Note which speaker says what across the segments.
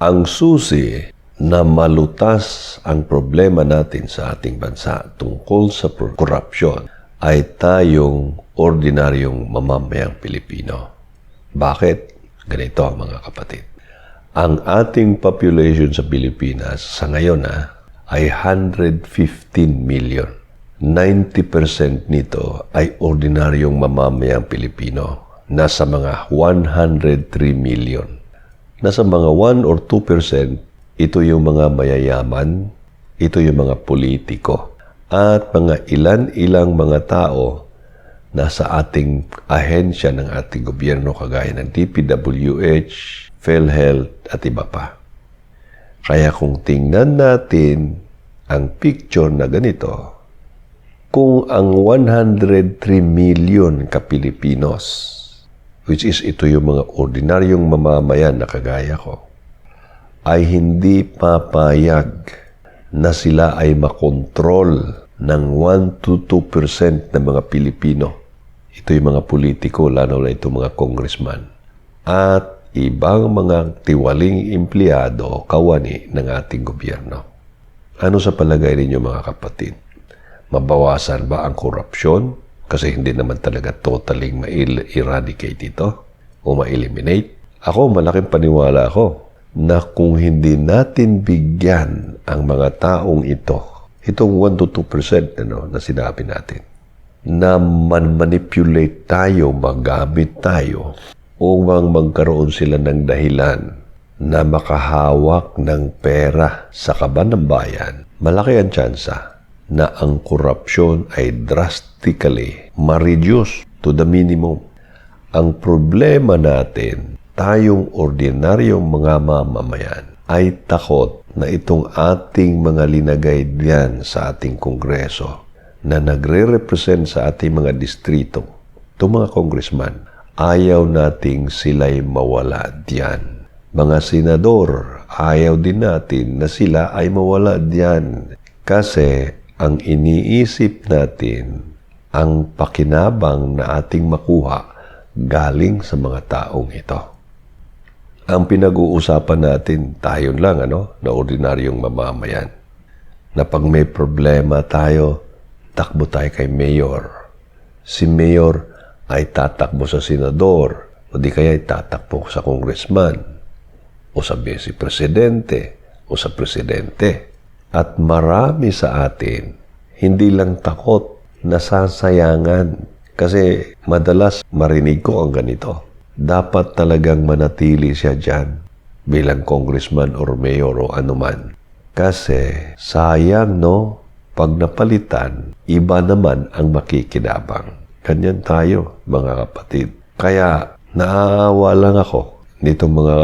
Speaker 1: Ang susi na malutas ang problema natin sa ating bansa tungkol sa korupsyon ay tayong ordinaryong mamamayang Pilipino. Bakit? Ganito ang mga kapatid. Ang ating population sa Pilipinas sa ngayon ah, ay 115 million. 90% nito ay ordinaryong mamamayang Pilipino. Nasa mga 103 million. Nasa mga 1 or 2%, ito yung mga mayayaman, ito yung mga politiko, at mga ilan-ilang mga tao na sa ating ahensya ng ating gobyerno kagaya ng DPWH, PhilHealth at iba pa. Kaya kung tingnan natin ang picture na ganito, kung ang 103 million ka-Pilipinos, which is ito yung mga ordinaryong mamamayan na kagaya ko, ay hindi papayag na sila ay makontrol ng 1 to 2% ng mga Pilipino. Ito yung mga politiko, lalo na itong mga congressman. At ibang mga tiwaling empleyado, kawani ng ating gobyerno. Ano sa palagay ninyo mga kapatid? Mabawasan ba ang korupsyon? Kasi hindi naman talaga totally ma-eradicate ito o ma-eliminate. Ako, malaking paniwala ako na kung hindi natin bigyan ang mga taong ito, itong 1 to 2% ano, na sinabi natin, na man-manipulate tayo, magamit tayo, upang magkaroon sila ng dahilan na makahawak ng pera sa kaban ng bayan, malaki ang tsansa na ang korupsyon ay drastically ma-reduce to the minimum. Ang problema natin, tayong ordinaryong mga mamamayan, ay takot na itong ating mga linagay diyan sa ating kongreso na nagre-represent sa ating mga distrito, itong mga congressman, ayaw nating sila'y mawala diyan. Mga senador, ayaw din natin na sila ay mawala diyan. Kasi ang iniisip natin, ang pakinabang na ating makuha galing sa mga taong ito. Ang pinag-uusapan natin, tayo lang, ano, na ordinaryong mamamayan. Na pag may problema tayo, takbo tayo kay mayor. Si mayor ay tatakbo sa senador, o di kaya ay tatakbo sa congressman, o sa vice presidente, o sa presidente. At marami sa atin, hindi lang takot, nasasayangan. Kasi madalas marinig ko ang ganito. Dapat talagang manatili siya dyan bilang congressman or mayor o anuman. Kasi sayang no, pag napalitan, iba naman ang makikinabang. Ganyan tayo, mga kapatid. Kaya naaawa lang ako nitong mga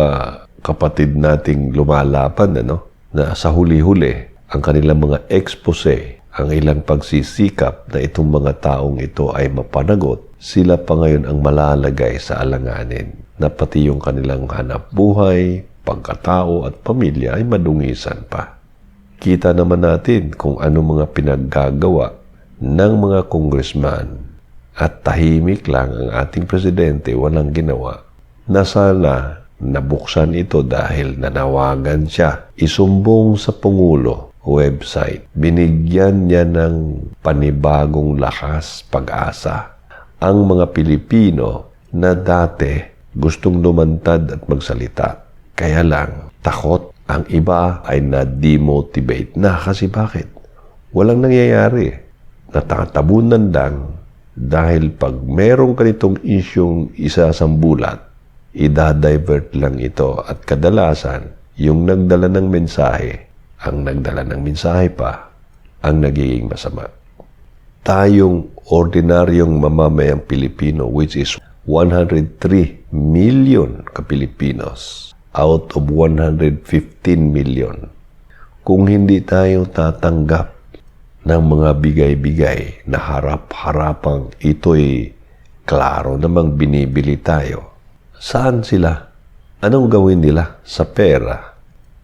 Speaker 1: kapatid nating lumalaban, ano, na sa huli-huli, ang kanilang mga expose, ang ilang pagsisikap na itong mga taong ito ay mapanagot, sila pa ngayon ang malalagay sa alanganin na pati yung kanilang hanap buhay, pagkatao at pamilya ay madungisan pa. Kita naman natin kung ano mga pinaggagawa ng mga congressman at tahimik lang ang ating presidente walang ginawa na sana nabuksan ito dahil nanawagan siya isumbong sa Pangulo website. Binigyan niya ng panibagong lakas, pag-asa ang mga Pilipino na dati gustong lumantad at magsalita. Kaya lang, takot. Ang iba ay na-demotivate na. Kasi bakit? Walang nangyayari. Natatabunan lang dahil pag merong ganitong isyong isasambulat, idadivert lang ito at kadalasan, yung nagdala ng mensahe, ang nagdala ng mensahe pa, ang nagiging masama. Tayong ordinaryong mamamayang Pilipino, which is 103 million ka-Pilipinos out of 115 million. Kung hindi tayo tatanggap ng mga bigay-bigay na harap-harapang ito'y klaro namang binibili tayo, saan sila? Anong gawin nila sa pera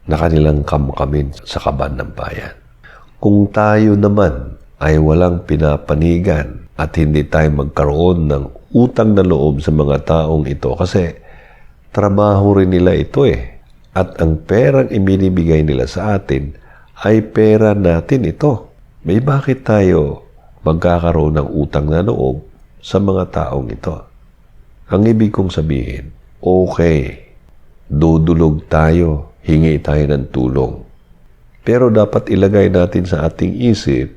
Speaker 1: na kanilang kamkamin sa kaban ng bayan? Kung tayo naman ay walang pinapanigan at hindi tayo magkaroon ng utang na loob sa mga taong ito kasi trabaho rin nila ito eh. At ang perang ibinibigay nila sa atin ay pera natin ito. May bakit tayo magkakaroon ng utang na loob sa mga taong ito? Ang ibig kong sabihin, okay, dudulog tayo, hingi tayo ng tulong. Pero dapat ilagay natin sa ating isip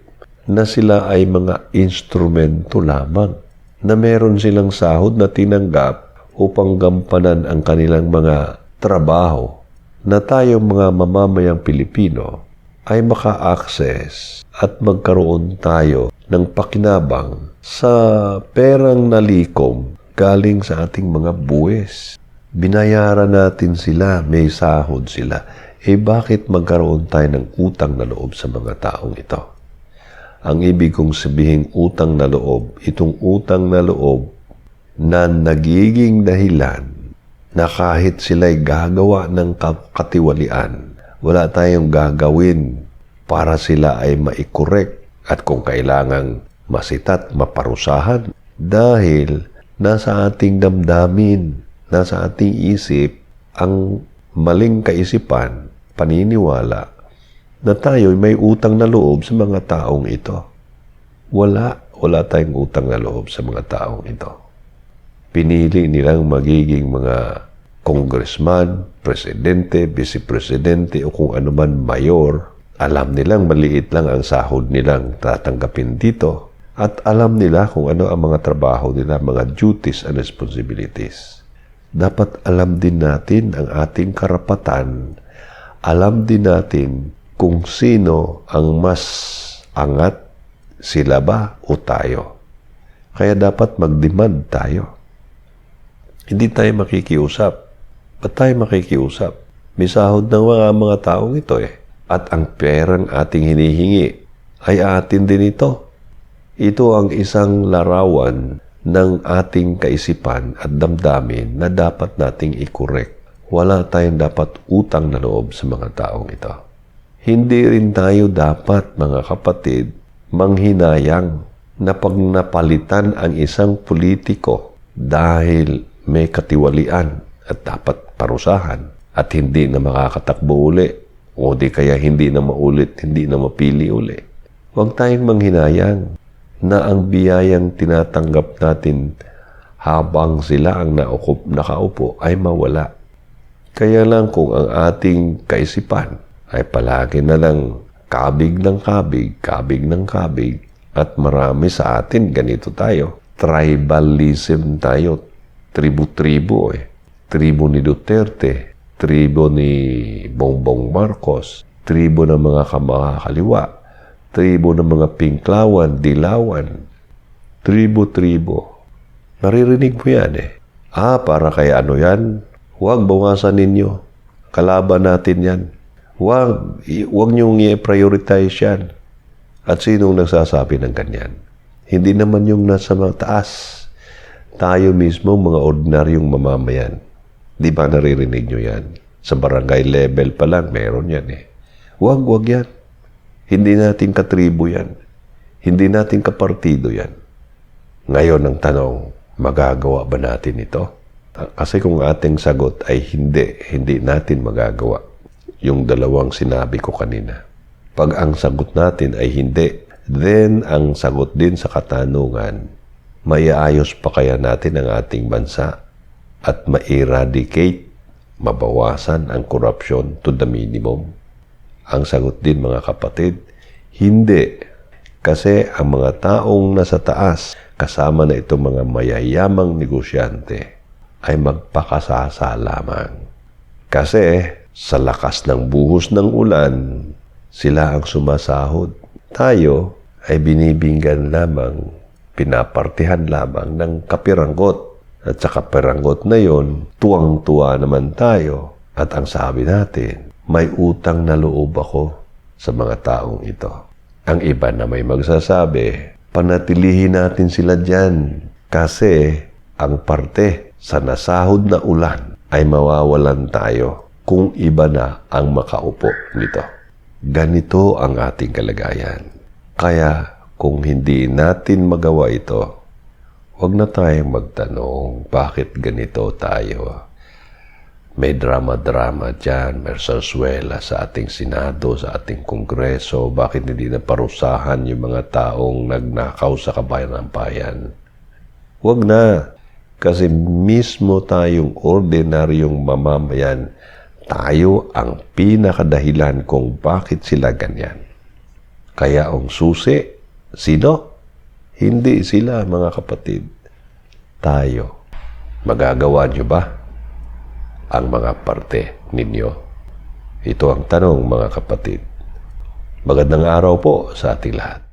Speaker 1: na sila ay mga instrumento lamang na meron silang sahod na tinanggap upang gampanan ang kanilang mga trabaho na tayo mga mamamayang Pilipino ay maka-access at magkaroon tayo ng pakinabang sa perang nalikom galing sa ating mga buwis. Binayaran natin sila, may sahod sila. Eh bakit magkaroon tayo ng utang na loob sa mga taong ito? Ang ibig kong sabihin utang na loob, itong utang na loob na nagiging dahilan na kahit sila'y gagawa ng katiwalian, wala tayong gagawin para sila ay maikorek at kung kailangang masitat, maparusahan dahil nasa ating damdamin, nasa ating isip ang maling kaisipan, paniniwala na tayo may utang na loob sa mga taong ito. Wala, wala tayong utang na loob sa mga taong ito pinili nilang magiging mga congressman, presidente, vice-presidente o kung ano man mayor, alam nilang maliit lang ang sahod nilang tatanggapin dito at alam nila kung ano ang mga trabaho nila, mga duties and responsibilities. Dapat alam din natin ang ating karapatan. Alam din natin kung sino ang mas angat, sila ba o tayo. Kaya dapat mag-demand tayo. Hindi tayo makikiusap. Ba't tayo makikiusap? May sahod ng mga, mga taong ito eh. At ang perang ating hinihingi ay atin din ito. Ito ang isang larawan ng ating kaisipan at damdamin na dapat nating ikorek. Wala tayong dapat utang na loob sa mga taong ito. Hindi rin tayo dapat, mga kapatid, manghinayang na pag napalitan ang isang politiko dahil may katiwalian at dapat parusahan at hindi na makakatakbo uli o di kaya hindi na maulit, hindi na mapili uli. Huwag tayong manghinayang na ang biyayang tinatanggap natin habang sila ang naukup, nakaupo ay mawala. Kaya lang kung ang ating kaisipan ay palagi na lang kabig ng kabig, kabig ng kabig, at marami sa atin ganito tayo. Tribalism tayo, tribu-tribu eh. Tribu ni Duterte, tribu ni Bongbong Marcos, tribu ng mga kamakakaliwa, tribu ng mga Pinklawan, Dilawan, tribu-tribu. Naririnig mo yan eh. Ah, para kay ano yan? Huwag bawasan ninyo. Kalaban natin yan. Huwag, huwag niyong i-prioritize yan. At sinong nagsasabi ng ganyan? Hindi naman yung nasa taas tayo mismo mga ordinaryong mamamayan. Di ba naririnig nyo yan? Sa barangay level pa lang, meron yan eh. Huwag, huwag yan. Hindi natin katribo yan. Hindi natin kapartido yan. Ngayon ang tanong, magagawa ba natin ito? Kasi kung ating sagot ay hindi, hindi natin magagawa. Yung dalawang sinabi ko kanina. Pag ang sagot natin ay hindi, then ang sagot din sa katanungan maiayos pa kaya natin ang ating bansa at ma-eradicate, mabawasan ang korupsyon to the minimum? Ang sagot din mga kapatid, hindi. Kasi ang mga taong nasa taas, kasama na itong mga mayayamang negosyante, ay magpakasasa lamang. Kasi sa lakas ng buhos ng ulan, sila ang sumasahod. Tayo ay binibinggan lamang pinapartihan lamang ng kapiranggot. At sa kapiranggot na yon, tuwang-tuwa naman tayo. At ang sabi natin, may utang na loob ako sa mga taong ito. Ang iba na may magsasabi, panatilihin natin sila dyan kasi ang parte sa nasahod na ulan ay mawawalan tayo kung iba na ang makaupo nito. Ganito ang ating kalagayan. Kaya kung hindi natin magawa ito, huwag na tayong magtanong bakit ganito tayo. May drama-drama dyan, may sarswela sa ating Senado, sa ating Kongreso. Bakit hindi na parusahan yung mga taong nagnakaw sa kabayan ng bayan? Huwag na. Kasi mismo tayong ordinaryong mamamayan, tayo ang pinakadahilan kung bakit sila ganyan. Kaya ang susi, sino? Hindi sila, mga kapatid. Tayo. Magagawa nyo ba ang mga parte ninyo? Ito ang tanong, mga kapatid. Magandang araw po sa ating lahat.